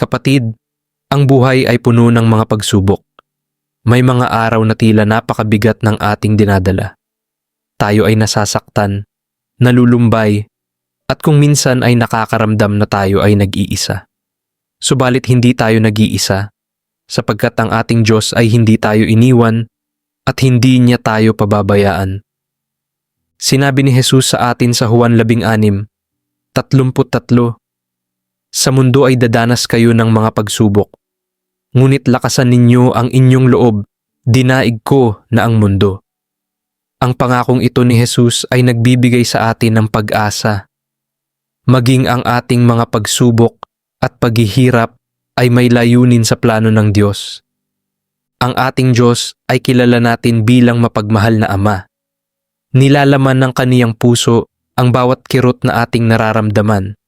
Kapatid, ang buhay ay puno ng mga pagsubok. May mga araw na tila napakabigat ng ating dinadala. Tayo ay nasasaktan, nalulumbay, at kung minsan ay nakakaramdam na tayo ay nag-iisa. Subalit hindi tayo nag-iisa, sapagkat ang ating Diyos ay hindi tayo iniwan at hindi niya tayo pababayaan. Sinabi ni Jesus sa atin sa Juan 16, 33, Sa mundo ay dadanas kayo ng mga pagsubok. Ngunit lakasan ninyo ang inyong loob, dinaig ko na ang mundo. Ang pangakong ito ni Jesus ay nagbibigay sa atin ng pag-asa. Maging ang ating mga pagsubok at paghihirap ay may layunin sa plano ng Diyos. Ang ating Diyos ay kilala natin bilang mapagmahal na Ama. Nilalaman ng kaniyang puso ang bawat kirot na ating nararamdaman.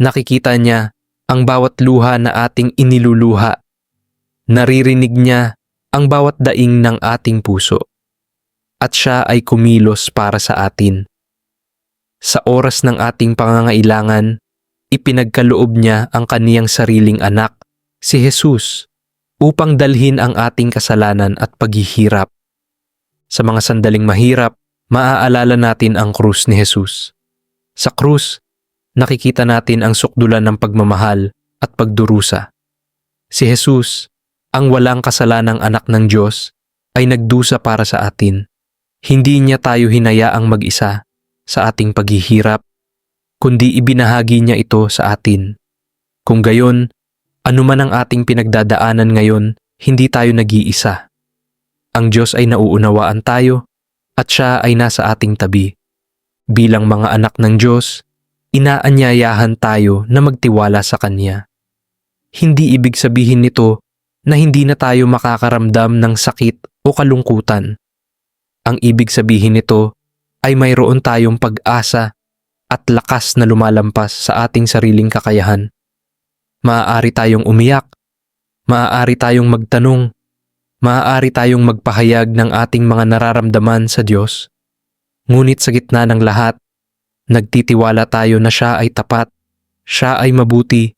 Nakikita niya ang bawat luha na ating iniluluha. Naririnig niya ang bawat daing ng ating puso. At siya ay kumilos para sa atin. Sa oras ng ating pangangailangan, ipinagkaloob niya ang kaniyang sariling anak, si Jesus, upang dalhin ang ating kasalanan at paghihirap. Sa mga sandaling mahirap, maaalala natin ang krus ni Jesus. Sa krus, nakikita natin ang sukdulan ng pagmamahal at pagdurusa. Si Jesus, ang walang kasalanang anak ng Diyos, ay nagdusa para sa atin. Hindi niya tayo hinayaang mag-isa sa ating paghihirap, kundi ibinahagi niya ito sa atin. Kung gayon, anuman ang ating pinagdadaanan ngayon, hindi tayo nag-iisa. Ang Diyos ay nauunawaan tayo at siya ay nasa ating tabi. Bilang mga anak ng Diyos, inaanyayahan tayo na magtiwala sa Kanya. Hindi ibig sabihin nito na hindi na tayo makakaramdam ng sakit o kalungkutan. Ang ibig sabihin nito ay mayroon tayong pag-asa at lakas na lumalampas sa ating sariling kakayahan. Maaari tayong umiyak, maaari tayong magtanong, maaari tayong magpahayag ng ating mga nararamdaman sa Diyos. Ngunit sa gitna ng lahat, nagtitiwala tayo na siya ay tapat, siya ay mabuti,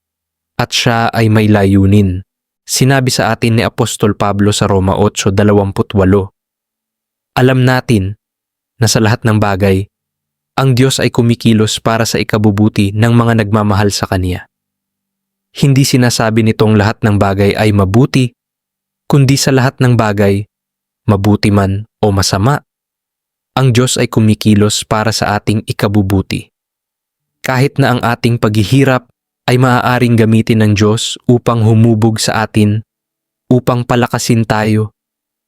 at siya ay may layunin. Sinabi sa atin ni Apostol Pablo sa Roma 8.28. Alam natin na sa lahat ng bagay, ang Diyos ay kumikilos para sa ikabubuti ng mga nagmamahal sa Kanya. Hindi sinasabi nitong lahat ng bagay ay mabuti, kundi sa lahat ng bagay, mabuti man o masama, ang Diyos ay kumikilos para sa ating ikabubuti. Kahit na ang ating paghihirap ay maaaring gamitin ng Diyos upang humubog sa atin, upang palakasin tayo,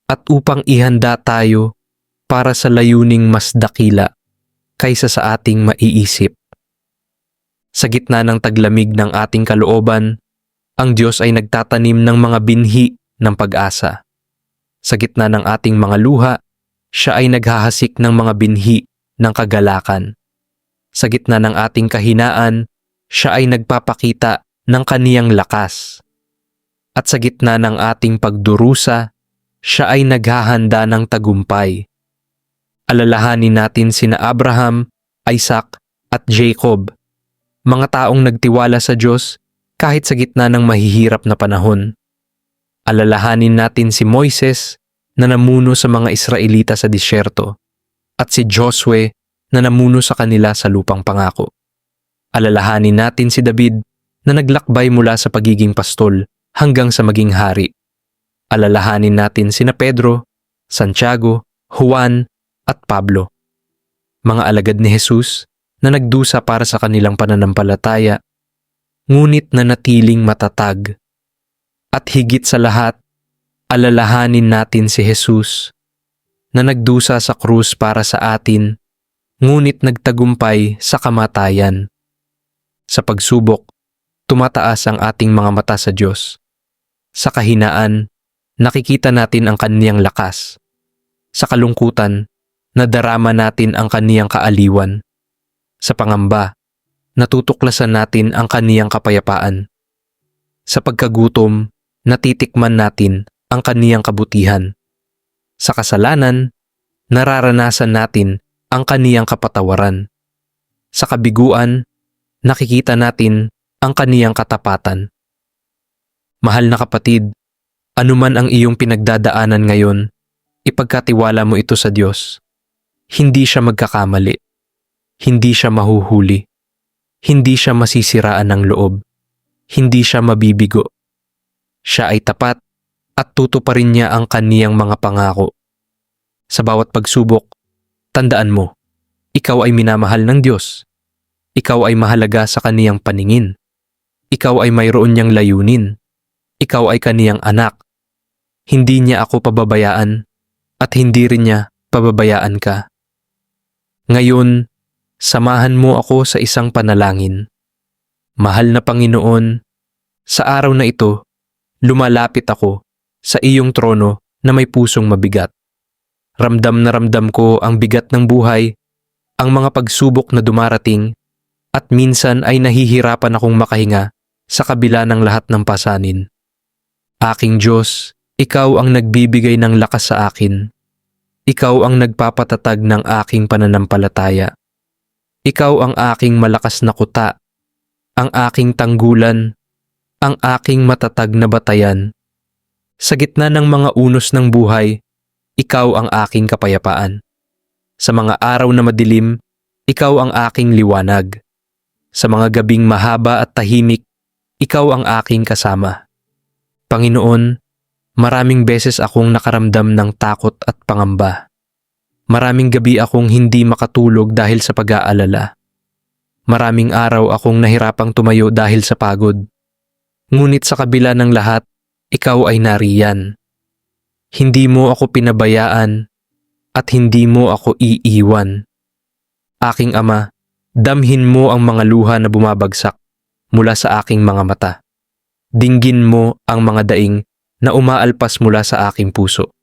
at upang ihanda tayo para sa layuning mas dakila kaysa sa ating maiisip. Sa gitna ng taglamig ng ating kalooban, ang Diyos ay nagtatanim ng mga binhi ng pag-asa. Sa gitna ng ating mga luha, siya ay naghahasik ng mga binhi ng kagalakan. Sa gitna ng ating kahinaan, siya ay nagpapakita ng kaniyang lakas. At sa gitna ng ating pagdurusa, siya ay naghahanda ng tagumpay. Alalahanin natin sina Abraham, Isaac, at Jacob, mga taong nagtiwala sa Diyos kahit sa gitna ng mahihirap na panahon. Alalahanin natin si Moises na namuno sa mga Israelita sa disyerto at si Josue na namuno sa kanila sa lupang pangako. Alalahanin natin si David na naglakbay mula sa pagiging pastol hanggang sa maging hari. Alalahanin natin sina Pedro, Santiago, Juan at Pablo. Mga alagad ni Jesus na nagdusa para sa kanilang pananampalataya, ngunit na natiling matatag. At higit sa lahat, alalahanin natin si Jesus na nagdusa sa krus para sa atin, ngunit nagtagumpay sa kamatayan. Sa pagsubok, tumataas ang ating mga mata sa Diyos. Sa kahinaan, nakikita natin ang kaniyang lakas. Sa kalungkutan, nadarama natin ang kaniyang kaaliwan. Sa pangamba, natutuklasan natin ang kaniyang kapayapaan. Sa pagkagutom, natitikman natin ang kaniyang kabutihan. Sa kasalanan, nararanasan natin ang kaniyang kapatawaran. Sa kabiguan, nakikita natin ang kaniyang katapatan. Mahal na kapatid, anuman ang iyong pinagdadaanan ngayon, ipagkatiwala mo ito sa Diyos. Hindi siya magkakamali. Hindi siya mahuhuli. Hindi siya masisiraan ng loob. Hindi siya mabibigo. Siya ay tapat at tutuparin niya ang kaniyang mga pangako. Sa bawat pagsubok, tandaan mo, ikaw ay minamahal ng Diyos. Ikaw ay mahalaga sa kaniyang paningin. Ikaw ay mayroon niyang layunin. Ikaw ay kaniyang anak. Hindi niya ako pababayaan at hindi rin niya pababayaan ka. Ngayon, samahan mo ako sa isang panalangin. Mahal na Panginoon, sa araw na ito, lumalapit ako sa iyong trono na may pusong mabigat. Ramdam na ramdam ko ang bigat ng buhay, ang mga pagsubok na dumarating, at minsan ay nahihirapan akong makahinga sa kabila ng lahat ng pasanin. Aking Diyos, Ikaw ang nagbibigay ng lakas sa akin. Ikaw ang nagpapatatag ng aking pananampalataya. Ikaw ang aking malakas na kuta, ang aking tanggulan, ang aking matatag na batayan. Sa gitna ng mga unos ng buhay, ikaw ang aking kapayapaan. Sa mga araw na madilim, ikaw ang aking liwanag. Sa mga gabing mahaba at tahimik, ikaw ang aking kasama. Panginoon, maraming beses akong nakaramdam ng takot at pangamba. Maraming gabi akong hindi makatulog dahil sa pag-aalala. Maraming araw akong nahirapang tumayo dahil sa pagod. Ngunit sa kabila ng lahat, ikaw ay nariyan. Hindi mo ako pinabayaan at hindi mo ako iiwan. Aking ama, damhin mo ang mga luha na bumabagsak mula sa aking mga mata. Dinggin mo ang mga daing na umaalpas mula sa aking puso.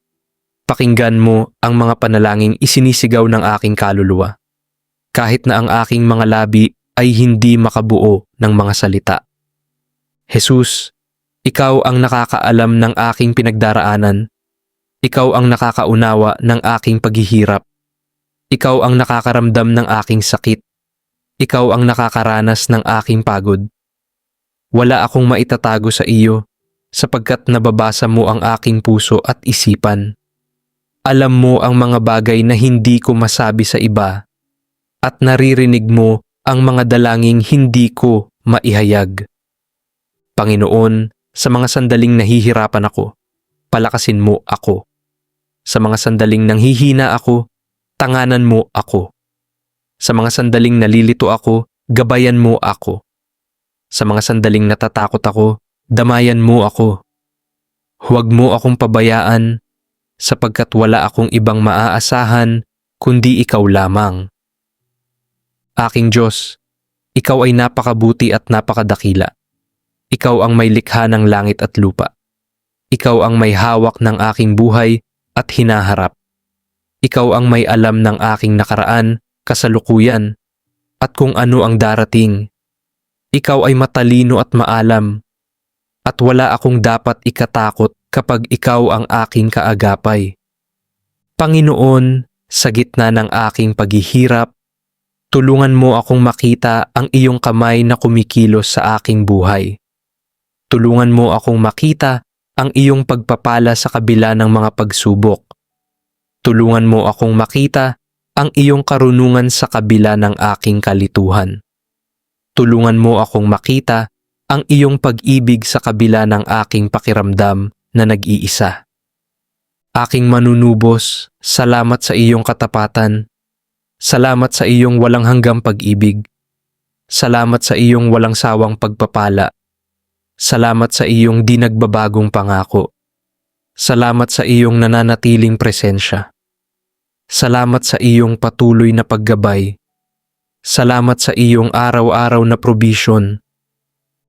Pakinggan mo ang mga panalangin isinisigaw ng aking kaluluwa. Kahit na ang aking mga labi ay hindi makabuo ng mga salita. Jesus, ikaw ang nakakaalam ng aking pinagdaraanan. Ikaw ang nakakaunawa ng aking paghihirap. Ikaw ang nakakaramdam ng aking sakit. Ikaw ang nakakaranas ng aking pagod. Wala akong maitatago sa iyo sapagkat nababasa mo ang aking puso at isipan. Alam mo ang mga bagay na hindi ko masabi sa iba at naririnig mo ang mga dalangin hindi ko maihayag. Panginoon, sa mga sandaling nahihirapan ako, palakasin mo ako. Sa mga sandaling nanghihina ako, tanganan mo ako. Sa mga sandaling nalilito ako, gabayan mo ako. Sa mga sandaling natatakot ako, damayan mo ako. Huwag mo akong pabayaan sapagkat wala akong ibang maaasahan kundi ikaw lamang. Aking Diyos, ikaw ay napakabuti at napakadakila. Ikaw ang may likha ng langit at lupa. Ikaw ang may hawak ng aking buhay at hinaharap. Ikaw ang may alam ng aking nakaraan, kasalukuyan, at kung ano ang darating. Ikaw ay matalino at maalam, at wala akong dapat ikatakot kapag ikaw ang aking kaagapay. Panginoon, sa gitna ng aking paghihirap, tulungan mo akong makita ang iyong kamay na kumikilos sa aking buhay. Tulungan mo akong makita ang iyong pagpapala sa kabila ng mga pagsubok. Tulungan mo akong makita ang iyong karunungan sa kabila ng aking kalituhan. Tulungan mo akong makita ang iyong pag-ibig sa kabila ng aking pakiramdam na nag-iisa. Aking manunubos, salamat sa iyong katapatan. Salamat sa iyong walang hanggang pag-ibig. Salamat sa iyong walang sawang pagpapala. Salamat sa iyong di nagbabagong pangako. Salamat sa iyong nananatiling presensya. Salamat sa iyong patuloy na paggabay. Salamat sa iyong araw-araw na provision.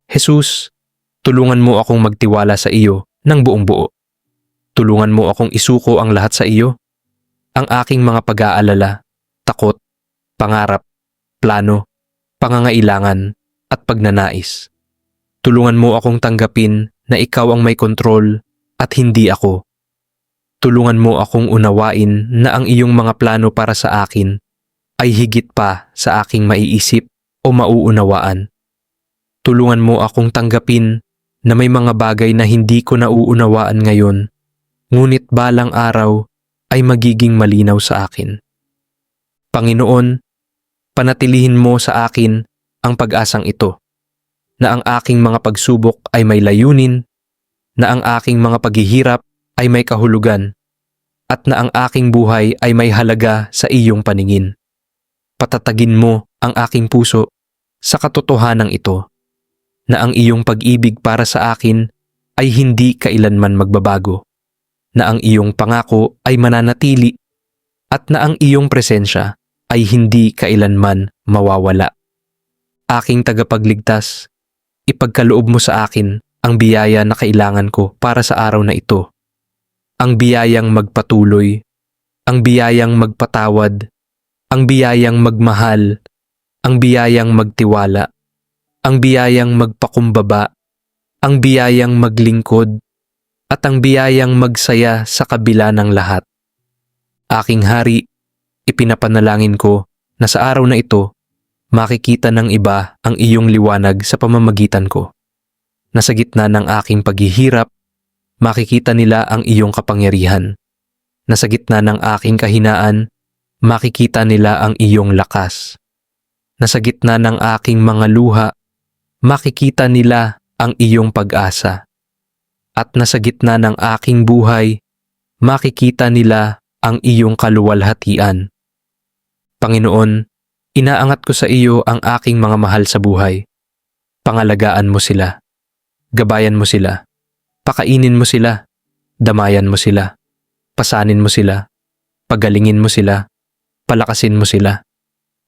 Jesus, tulungan mo akong magtiwala sa iyo ng buong buo. Tulungan mo akong isuko ang lahat sa iyo. Ang aking mga pag-aalala, takot, pangarap, plano, pangangailangan, at pagnanais. Tulungan mo akong tanggapin na ikaw ang may kontrol at hindi ako. Tulungan mo akong unawain na ang iyong mga plano para sa akin ay higit pa sa aking maiisip o mauunawaan. Tulungan mo akong tanggapin na may mga bagay na hindi ko nauunawaan ngayon, ngunit balang araw ay magiging malinaw sa akin. Panginoon, panatilihin mo sa akin ang pag-asang ito, na ang aking mga pagsubok ay may layunin, na ang aking mga paghihirap ay may kahulugan, at na ang aking buhay ay may halaga sa iyong paningin. Patatagin mo ang aking puso sa katotohanan ito, na ang iyong pag-ibig para sa akin ay hindi kailanman magbabago, na ang iyong pangako ay mananatili, at na ang iyong presensya ay hindi kailanman mawawala. Aking tagapagligtas, ipagkaloob mo sa akin ang biyaya na kailangan ko para sa araw na ito. Ang biyayang magpatuloy, ang biyayang magpatawad, ang biyayang magmahal, ang biyayang magtiwala, ang biyayang magpakumbaba, ang biyayang maglingkod, at ang biyayang magsaya sa kabila ng lahat. Aking hari, ipinapanalangin ko na sa araw na ito, makikita ng iba ang iyong liwanag sa pamamagitan ko. Na sa gitna ng aking paghihirap, makikita nila ang iyong kapangyarihan. Na sa gitna ng aking kahinaan, makikita nila ang iyong lakas. Na sa gitna ng aking mga luha, makikita nila ang iyong pag-asa. At na sa gitna ng aking buhay, makikita nila ang iyong kaluwalhatian. Panginoon, inaangat ko sa iyo ang aking mga mahal sa buhay. Pangalagaan mo sila. Gabayan mo sila. Pakainin mo sila. Damayan mo sila. Pasanin mo sila. Pagalingin mo sila. Palakasin mo sila.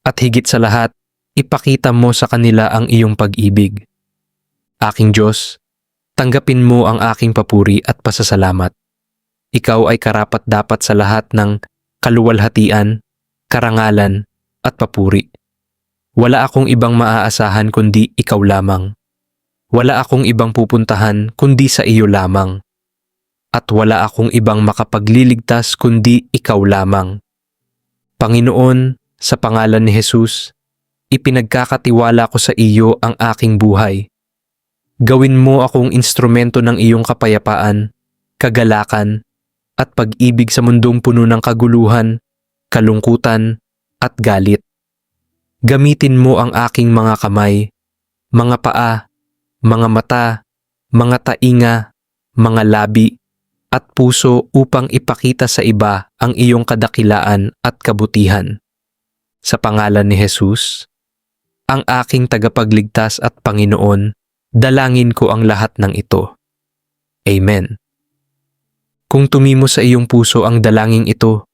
At higit sa lahat, ipakita mo sa kanila ang iyong pag-ibig. Aking Diyos, tanggapin mo ang aking papuri at pasasalamat. Ikaw ay karapat dapat sa lahat ng kaluwalhatian, karangalan, at papuri. Wala akong ibang maaasahan kundi ikaw lamang. Wala akong ibang pupuntahan kundi sa iyo lamang. At wala akong ibang makapagliligtas kundi ikaw lamang. Panginoon, sa pangalan ni Jesus, ipinagkakatiwala ko sa iyo ang aking buhay. Gawin mo akong instrumento ng iyong kapayapaan, kagalakan, at pag-ibig sa mundong puno ng kaguluhan, kalungkutan, at galit. Gamitin mo ang aking mga kamay, mga paa, mga mata, mga tainga, mga labi, at puso upang ipakita sa iba ang iyong kadakilaan at kabutihan. Sa pangalan ni Jesus, ang aking tagapagligtas at Panginoon, dalangin ko ang lahat ng ito. Amen. Kung tumimo sa iyong puso ang dalangin ito,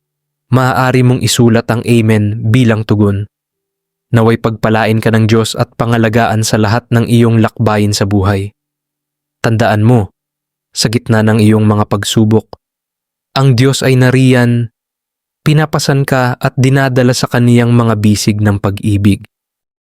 maaari mong isulat ang Amen bilang tugon. Naway pagpalain ka ng Diyos at pangalagaan sa lahat ng iyong lakbayin sa buhay. Tandaan mo, sa gitna ng iyong mga pagsubok, ang Diyos ay nariyan, pinapasan ka at dinadala sa kaniyang mga bisig ng pag-ibig.